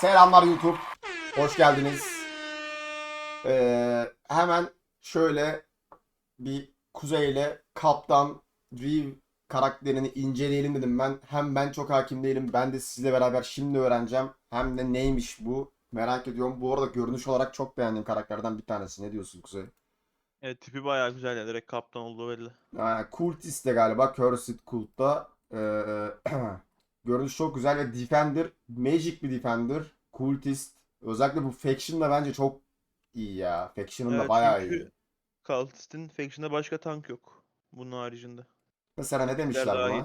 Selamlar YouTube. Hoş geldiniz. Ee, hemen şöyle bir Kuzey ile Kaptan Reeve karakterini inceleyelim dedim ben. Hem ben çok hakim değilim. Ben de sizle beraber şimdi öğreneceğim. Hem de neymiş bu merak ediyorum. Bu arada görünüş olarak çok beğendiğim karakterlerden bir tanesi. Ne diyorsun Kuzey? Evet tipi bayağı güzel ya. Direkt kaptan olduğu belli. Yani Cultist de galiba Cursed Cult'ta. Ee, görünüş çok güzel ve Defender, Magic bir Defender. Cultist. Özellikle bu Faction da bence çok iyi ya. Faction'ın da Evet, bayağı çünkü iyi. Cultist'in Faction'da başka tank yok. Bunun haricinde. Mesela ne demişler buna? iyi.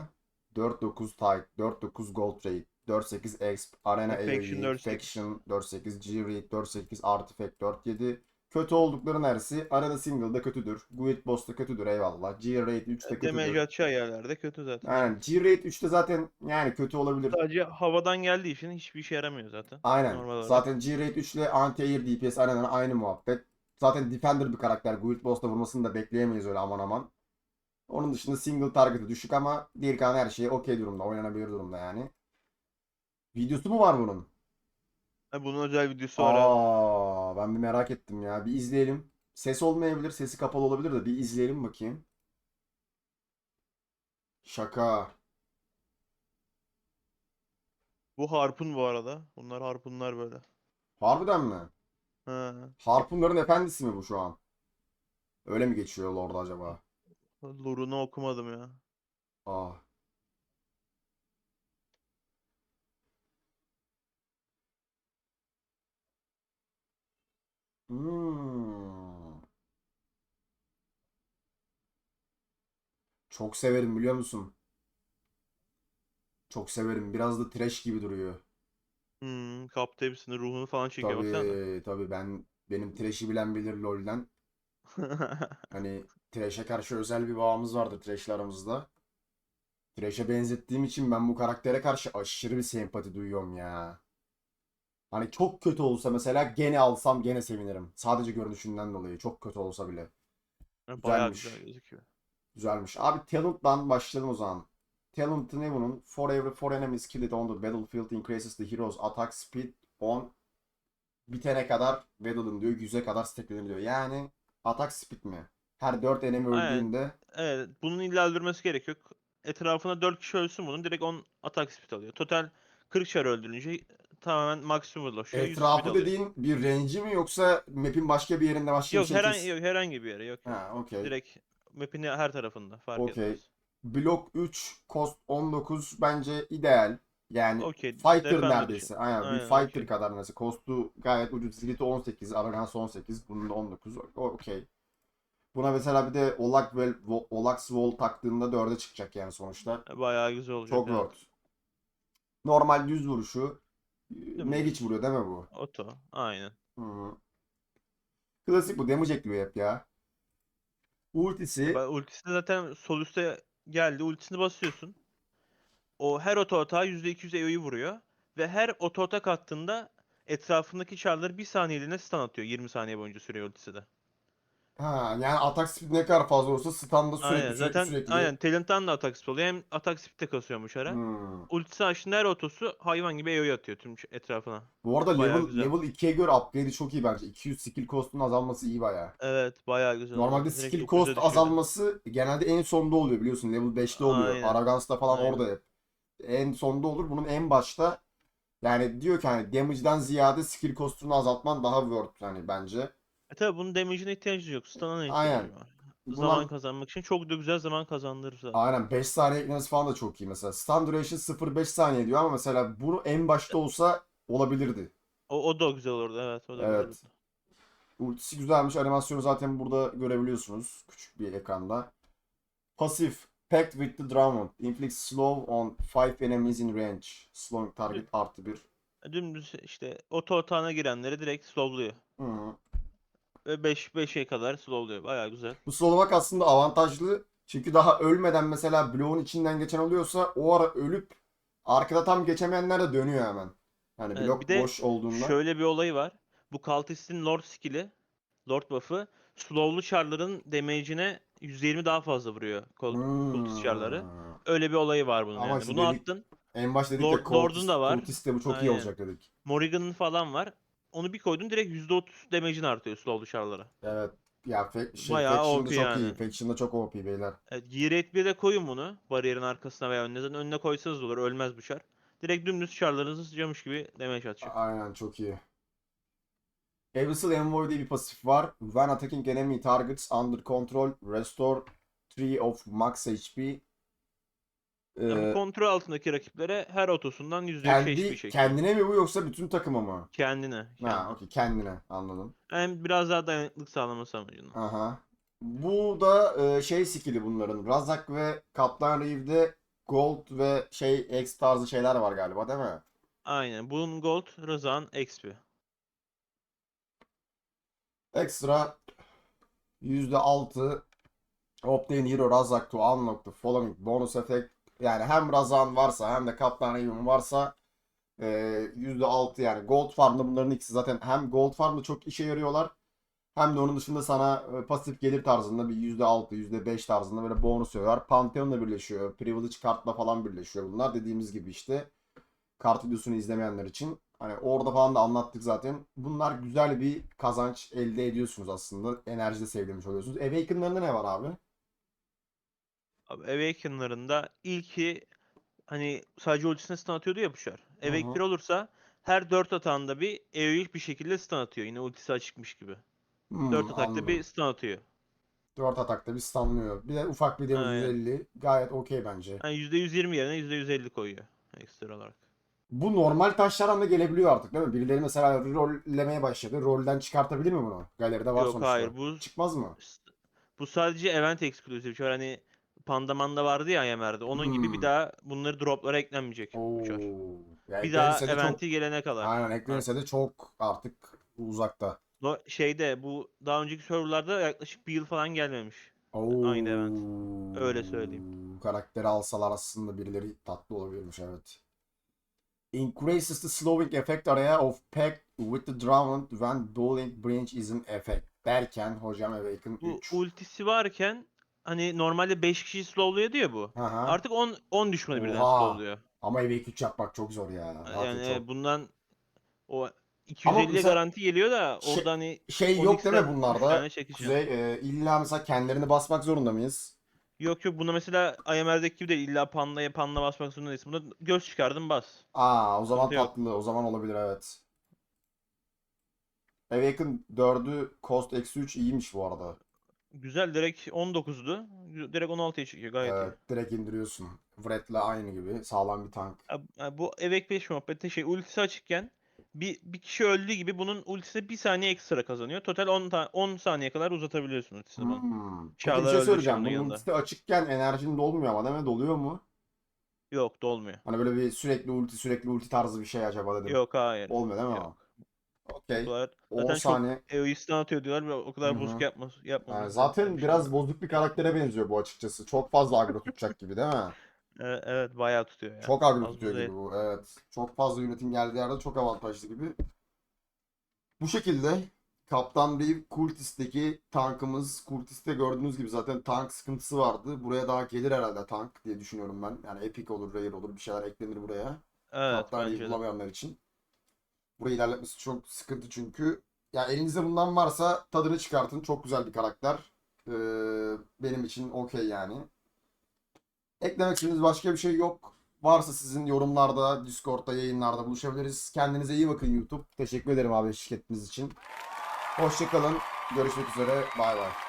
4-9 Tight, 4-9 Gold Rate, 4-8 Exp, Arena AoE, 4-8. Faction 4-8, G-Rate 4-8, Artifact 4-7. Kötü oldukları neresi? Arena Single'da kötüdür. Guild Boss'ta kötüdür eyvallah. G-Rate 3'te Damage kötüdür. atacağı yerlerde kötü zaten. Aynen. G-Rate 3'te zaten yani kötü olabilir. Sadece havadan geldiği için hiçbir işe yaramıyor zaten. Aynen. Normal olarak. Zaten G-Rate 3 ile Anti-Air DPS aynen aynı muhabbet. Zaten Defender bir karakter. Guild Boss'ta vurmasını da bekleyemeyiz öyle aman aman. Onun dışında single target'ı düşük ama diğer kalan her şey okey durumda. Oynanabilir durumda yani. Videosu mu var bunun? Ha, bunun özel videosu var abi. Aa, ben bir merak ettim ya. Bir izleyelim. Ses olmayabilir, sesi kapalı olabilir de bir izleyelim bakayım. Şaka. Bu harpun bu arada. Bunlar harpunlar böyle. Harbiden mi? Ha. Harpunların efendisi mi bu şu an? Öyle mi geçiyor Lord acaba? Lore'unu okumadım ya. Aa. Hmm. Çok severim biliyor musun? Çok severim. Biraz da trash gibi duruyor. Hmm, kaptı hepsini ruhunu falan çekiyor baksana. Tabii tabii ben benim trash'i bilen bilir LoL'den. Hani Thresh'e karşı özel bir bağımız vardır Thresh'le aramızda. Thresh'e benzettiğim için ben bu karaktere karşı aşırı bir sempati duyuyorum ya. Hani çok kötü olsa mesela gene alsam gene sevinirim. Sadece görünüşünden dolayı çok kötü olsa bile. Bayağı Güzelmiş. güzel gözüküyor. Güzelmiş. Abi Talent'dan başlayalım o zaman. Talent'ı ne bunun? For every four enemies killed on the battlefield increases the hero's attack speed on bitene kadar Battle'ın diyor 100'e kadar stacklenir diyor. Yani atak speed mi? Her 4 enemy Aynen. öldüğünde Evet, bunun illa öldürmesi gerekiyor. Etrafına 4 kişi ölsün bunun direkt 10 atak speed alıyor. Total 40 şer öldürünce tamamen. 100 speed etrafı dediğin bir range'i mi yoksa map'in başka bir yerinde başka bir Yok şey herhangi yok herhangi bir yere yok. Ha, okey. Direkt map'in her tarafında fark Okey. etmez. Blok 3, cost 19 bence ideal. Yani Okey. fighter neredeyse. için. Aynen, bir Aynen, fighter okey. kadar mesela. Cost'u gayet ucuz. Ziliti 18, Arrogance 18, bunun da 19. O- Okey. Buna mesela bir de Olak Vel- Olax Wall taktığında 4'e çıkacak yani sonuçta. Bayağı güzel olacak. Çok evet. worth. Normal düz vuruşu. Mi? Magic vuruyor değil mi bu? Oto. Aynen. Hı. Klasik bu. Damage ekliyor hep ya. Ultisi. Ben ultisini zaten sol üstte geldi. Ultisini basıyorsun. O her oto atağa %200 EO'yu vuruyor. Ve her oto atak attığında etrafındaki çarları bir saniyeliğine stun atıyor. 20 saniye boyunca sürüyor ultisi de. Ha, yani atak speed ne kadar fazla olursa standa sürekli Aynen. sürekli Zaten sürekli. aynen talent'tan da atak speed oluyor. Hem atak speed de kasıyormuş ara. Hmm. Ultisi açtığında her otosu hayvan gibi EO'yu atıyor tüm etrafına. Bu arada Bayağı level, güzel. level 2'ye göre upgrade'i çok iyi bence. 200 skill cost'un azalması iyi bayağı. Evet bayağı güzel. Normalde. Direkt skill 9'a cost azalması genelde en sonda oluyor biliyorsun. Level 5'te oluyor. Aynen. Arrogance'da falan Aynen. orada hep. En sonda olur. Bunun en başta yani diyor ki hani damage'den ziyade skill cost'unu azaltman daha worth hani bence. E tabi bunun damage'ine ihtiyacı yok. Stun'a ihtiyacı Aynen. var. Zaman kazanmak için çok da güzel zaman kazandırır zaten. Aynen 5 saniye eklemesi falan da çok iyi mesela. Stun duration 0.5 saniye diyor ama mesela bunu en başta olsa olabilirdi. O, o da güzel olurdu evet. O da Evet. güzel olurdu. Ultisi güzelmiş. Animasyonu zaten burada görebiliyorsunuz. Küçük bir ekranda. Pasif. Packed with the Drummond. Inflicts slow on 5 enemies in range. Slowing target artı 1. Dümdüz işte oto otağına girenleri direkt slowluyor. Ve 5 5'e kadar slowluyor. Bayağı güzel. Bu slowlamak aslında avantajlı. Çünkü daha ölmeden mesela bloğun içinden geçen oluyorsa o ara ölüp arkada tam geçemeyenler de dönüyor hemen. Yani blok bir de boş olduğunda. Şöyle bir olayı var. Bu Cultist'in Lord skill'i, Lord buff'ı slowlu char'ların damage'ine %20 daha fazla vuruyor. Kol- Cultist char'ları. Hmm. Öyle bir olayı var bunun Ama yani. Bunu dedik- attın. En başta dedik Lord- ya Lord'un Cultist, da var. Cultist de bu çok iyi Aynen. olacak dedik. Morrigan'ın falan var. Onu bir koydun direkt %30 damage'in artıyor slow dışarılara. Evet. Ya fa- şey, Bayağı Faction'da OP çok yani. iyi. Faction'da çok OP beyler. Evet, Gear 1'de koyun bunu. Bariyerin arkasına veya önüne. Zaten önüne koysanız da olur. Ölmez bu şar. Direkt dümdüz şarlarınızı sıcamış gibi damage atacak. Aynen çok iyi. Abyssal Envoy diye bir pasif var. When attacking enemy targets under control, restore 3 of max HP. Yani Ee, kontrol altındaki rakiplere her otosundan %3 kendi, HP çekiyor. kendine mi bu yoksa bütün takıma mı? Kendine. Ha, okey kendine anladım. Hem biraz daha dayanıklık sağlaması amacıyla. Aha. Bu da e, şey skill'i bunların. Razak ve Kaptan Reeve'de Gold ve şey X tarzı şeyler var galiba değil mi? Aynen. Bunun gold, Rıza'nın XP. Ekstra %6 Obtain Hero Razak to unlock the following bonus effect. Yani hem Razak'ın varsa hem de Kaptan Reeve'in varsa e, %6 yani Gold Farm'da bunların ikisi zaten hem Gold Farm'da çok işe yarıyorlar hem de onun dışında sana e, pasif gelir tarzında bir %6, %5 tarzında böyle bonus veriyorlar. Pantheon'la birleşiyor. Privilege kartla falan birleşiyor bunlar. Dediğimiz gibi işte kart videosunu izlemeyenler için. Hani orada falan da anlattık zaten. Bunlar güzel bir kazanç elde ediyorsunuz aslında. Enerji de sevdirmiş oluyorsunuz. Awaken'larında ne var abi? Awaken'larında ilki hani sadece ultisine stun atıyordu ya bu şar. Awake 1 olursa her 4 atağında bir AoE bir şekilde stun atıyor. Yine ultisi açıkmış gibi. Hmm, 4 atakta anladım. bir stun atıyor. 4 atakta bir stunlıyor. Bir de ufak bir damage Aynen. 150. Gayet okey bence. Yani %120 yerine %150 koyuyor ekstra olarak. Bu normal taşlardan da gelebiliyor artık değil mi? Birileri mesela rollemeye başladı. Rolden çıkartabilir mi bunu? Galeride var Yok sonuçta. hayır bu Çıkmaz mı? bu sadece event exclusive. Şöyle hani Pandamanda vardı ya IMR'de. Onun gibi Hmm. bir daha bunları droplara eklenmeyecek. bu Oo. çar. Ya Bir daha eklenirse de çok- eventi gelene kadar. Aynen eklenirse de çok artık uzakta. No, şeyde bu daha önceki serverlarda yaklaşık bir yıl falan gelmemiş. Oo. Aynı event. Öyle söyleyeyim. Karakteri alsalar aslında birileri tatlı olabilirmiş evet. Increases the slowing effect area of pack with the drowned when dueling branch is in effect. Derken hocam Awaken Bu 3. ultisi varken hani normalde 5 kişiyi slowluyordu ya bu. Aha. Artık 10 10 düşmanı birden Oha. slowluyor. Ama Awaken 3 yapmak çok zor ya. Hakikaten Yani çok. evet, bundan o 250'ye mesela garanti geliyor da şey- orada hani Şey 10 yok değil mi bunlarda? tane çekeceğim. Kuzey e, illa mesela kendilerini basmak zorunda mıyız? Yok yok buna mesela IMR'deki gibi değil illa pandaya panda basmak zorunda değilsin. Buna göz çıkardın bas. Aa o zaman Sıkıntı yok. tatlı. O zaman olabilir evet. Awaken 4'ü cost eksi 3 iyiymiş bu arada. Güzel direkt 19'du. Direkt 16'ya çıkıyor gayet iyi. Evet, direkt indiriyorsun. Vred'le aynı gibi sağlam bir tank. Ya- ya Bu Evek 5 muhabbette şey ultisi açıkken bir, bir kişi öldüğü gibi bunun ultisine bir saniye ekstra kazanıyor. Total 10, ta- 10 saniye kadar uzatabiliyorsun ultisini bunun. Hmm. Peki Çağlar bir şey öldü söyleyeceğim. Bunun yanında. ultisi açıkken enerjin dolmuyor ama değil mi? Doluyor mu? Yok dolmuyor. Hani böyle bir sürekli ulti sürekli ulti tarzı bir şey acaba dedim. Yok hayır. Olmuyor değil mi? Yok. Okey. Kadar- 10 Zaten çok saniye. AoE'sinden atıyor diyorlar ve o kadar Hı hı. bozuk yapma, yapmaması. Yani zaten gerekiyor. biraz bozuk bir karaktere benziyor bu açıkçası. Çok fazla agro tutacak gibi değil mi? Evet, evet bayağı tutuyor ya. Çok agro tutuyor gibi bu. Evet. Çok fazla yönetim geldiği yerde çok avantajlı gibi. Bu şekilde Kaptan Reeve Kultis'teki tankımız. Kultis'te gördüğünüz gibi zaten tank sıkıntısı vardı. Buraya daha gelir herhalde tank diye düşünüyorum ben. Yani epic olur, rare olur bir şeyler eklenir buraya. Evet Kaptan Reeve bulamayanlar için. Burayı ilerletmesi çok sıkıntı çünkü. Ya elinizde bundan varsa tadını çıkartın. Çok güzel bir karakter. Ee, benim için okey yani. Eklemek istediğiniz başka bir şey yok. Varsa sizin yorumlarda, Discord'da, yayınlarda buluşabiliriz. Kendinize iyi bakın YouTube. Teşekkür ederim abi şirketiniz için. Hoşçakalın. Görüşmek üzere. Bay bay.